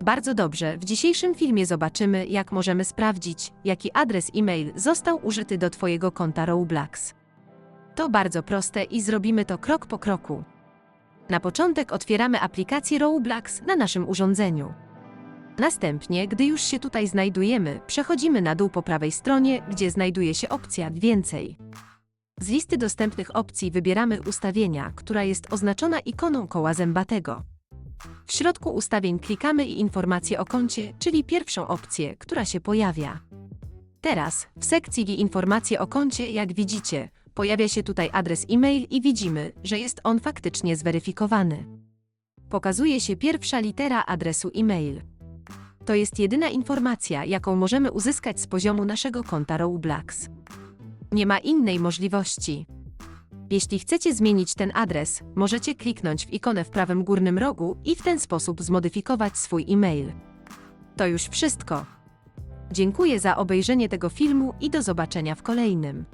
Bardzo dobrze, w dzisiejszym filmie zobaczymy, jak możemy sprawdzić, jaki adres e-mail został użyty do Twojego konta Roblox. To bardzo proste i zrobimy to krok po kroku. Na początek otwieramy aplikację Roblox na naszym urządzeniu. Następnie, gdy już się tutaj znajdujemy, przechodzimy na dół po prawej stronie, gdzie znajduje się opcja Więcej. Z listy dostępnych opcji wybieramy ustawienia, która jest oznaczona ikoną koła zębatego. W środku ustawień klikamy i informacje o koncie, czyli pierwszą opcję, która się pojawia. Teraz, w sekcji informacje o koncie, jak widzicie, pojawia się tutaj adres e-mail i widzimy, że jest on faktycznie zweryfikowany. Pokazuje się pierwsza litera adresu e-mail. To jest jedyna informacja, jaką możemy uzyskać z poziomu naszego konta Roblox. Nie ma innej możliwości. Jeśli chcecie zmienić ten adres, możecie kliknąć w ikonę w prawym górnym rogu i w ten sposób zmodyfikować swój e-mail. To już wszystko. Dziękuję za obejrzenie tego filmu i do zobaczenia w kolejnym.